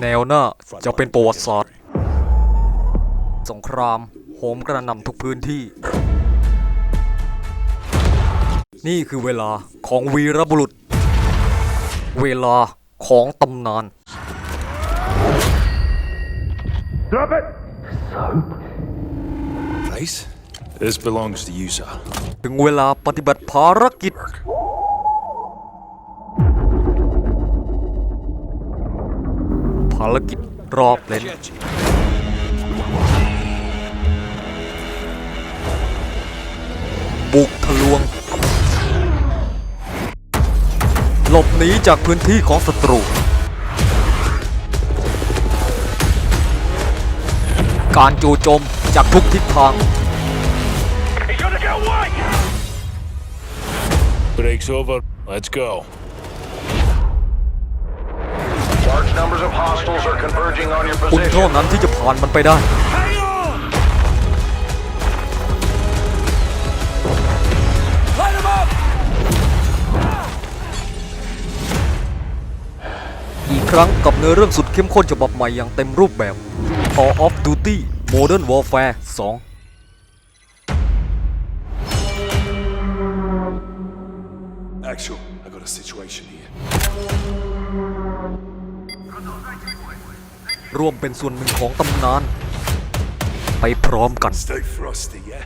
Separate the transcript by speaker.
Speaker 1: แนวหน้าจะเป็นประวัติศาสตร์สงครามโหมกระหน่ำทุกพื้นที่ นี่คือเวลาของวีรบุรุษ เวลาของตำนาน
Speaker 2: Place? This belongs to you, sir.
Speaker 1: ถึงเวลาปฏิบัติภารกิจ ภารกิจรอบเลนบุกทะลวง หลบหนีจากพื้นที่ของศัตรู การจู่โจมจากทุกทิศทาง
Speaker 2: Break's over. Let's go.
Speaker 3: Hostiles are converging on your
Speaker 1: คุณ
Speaker 3: position.
Speaker 1: เท่านั้นที่จะผ่านมันไปได้อีกครั้งกับเนื้อเรื่องสุดเข้มข้นฉบับใหม่อย่างเต็มรูปแบบ Call of Duty Modern Warfare 2 ร่วมเป็นส่วนหนึ่งของตำนาน ไปพร้อมกัน
Speaker 2: Stay frosty, yeah?